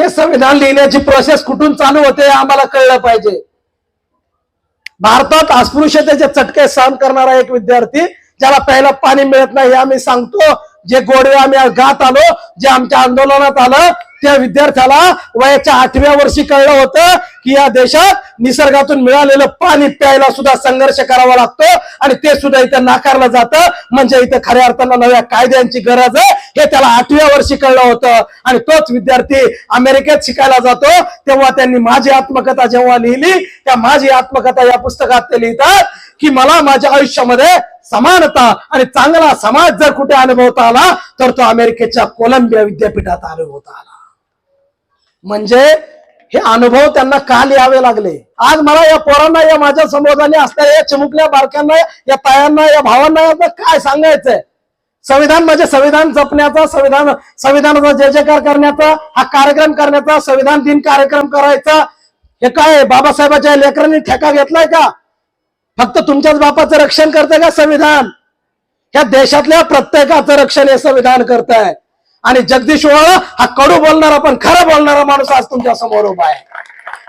ते संविधान लिहिण्याची प्रोसेस कुठून चालू होते आम्हाला कळलं पाहिजे. भारतात अस्पृश्यतेचे चटके सहन करणारा एक विद्यार्थी ज्याला प्यायला पाणी मिळत नाही हे आम्ही सांगतो. जे गोडवे आम्ही गात आलो जे आमच्या आंदोलनात आलं त्या विद्यार्थ्याला वयाच्या आठव्या वर्षी कळलं होतं की या देशात निसर्गातून मिळालेलं पाणी प्यायला सुद्धा संघर्ष करावा लागतो आणि ते सुद्धा इथं नाकारलं जातं. म्हणजे इथं खऱ्या अर्थानं नव्या कायद्यांची गरज आहे. हे त्याला आठव्या वर्षी कळलं होतं. आणि तोच विद्यार्थी अमेरिकेत शिकायला जातो. तेव्हा त्यांनी माझी आत्मकथा जेव्हा लिहिली त्या माझी आत्मकथा या पुस्तकात ते लिहितात. की मला माझ्या आयुष्यामध्ये समानता आणि चांगला समाज जर कुठे अनुभवता आला तर तो अमेरिकेच्या कोलंबिया विद्यापीठात अनुभवता आला. म्हणजे हे अनुभव त्यांना का लिहावे लागले. आज मला या पोरांना या माझ्या संबोधाने असणाऱ्या या चिमुकल्या बारक्यांना या तायांना या भावांना यांना काय सांगायचंय? संविधान म्हणजे संविधान जपण्याचा संविधान संविधानाचा जय जयकार करण्याचा हा कार्यक्रम करण्याचा संविधान दिन कार्यक्रम करायचा. हे काय बाबासाहेबाच्या लेकरांनी ठेका घेतलाय का? फक्त तुमच्याच बापाचं रक्षण करतंय का संविधान? या देशातल्या प्रत्येकाचं रक्षण हे संविधान करत आहे आणि जगदीश ओवाळा हा कडू बोलणारा पण खरं बोलणारा माणूस आज तुमच्यासमोर उभा आहे.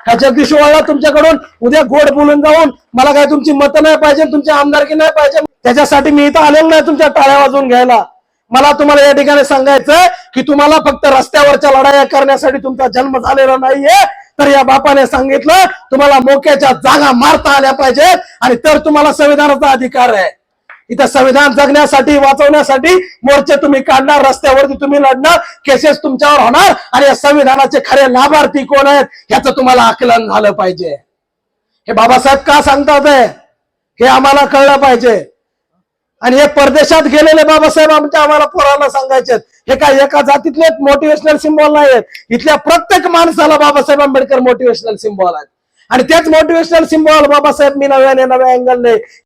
हा जगदीश ओवाळा तुमच्याकडून उद्या गोड बोलून जाऊन मला काय तुमची मतं नाही पाहिजे तुमची आमदारकी नाही पाहिजे त्याच्यासाठी मी इथं आलेलो नाही तुमच्या टाळ्या वाजवून घ्यायला. मला तुम्हाला या ठिकाणी सांगायचंय की तुम्हाला फक्त रस्त्यावरच्या लढाया करण्यासाठी तुमचा जन्म झालेला नाहीये. तर या बापाने सांगितलं तुम्हाला मोक्याच्या जागा मारता आल्या पाहिजेत आणि तर तुम्हाला संविधानाचा अधिकार आहे. इथं संविधान जगण्यासाठी वाचवण्यासाठी मोर्चे तुम्ही काढणार रस्त्यावरती तुम्ही लढणार केसेस तुमच्यावर होणार आणि या संविधानाचे खरे लाभार्थी कोण आहेत ह्याचं तुम्हाला आकलन झालं पाहिजे. हे बाबासाहेब का सांगतात हे? हे आम्हाला कळलं पाहिजे. आणि हे परदेशात गेलेले बाबासाहेब आमच्या आम्हाला पोरांना सांगायचे हे काय एका जातीतले मोटिवेशनल सिम्बॉल नाही आहेत. इथल्या प्रत्येक माणसाला बाबासाहेब आंबेडकर मोटिवेशनल सिम्बॉल आहेत. आणि तेच मोटिवेशनल सिम्बॉल बाबासाहेब मी नव्याने नव्या अँगलने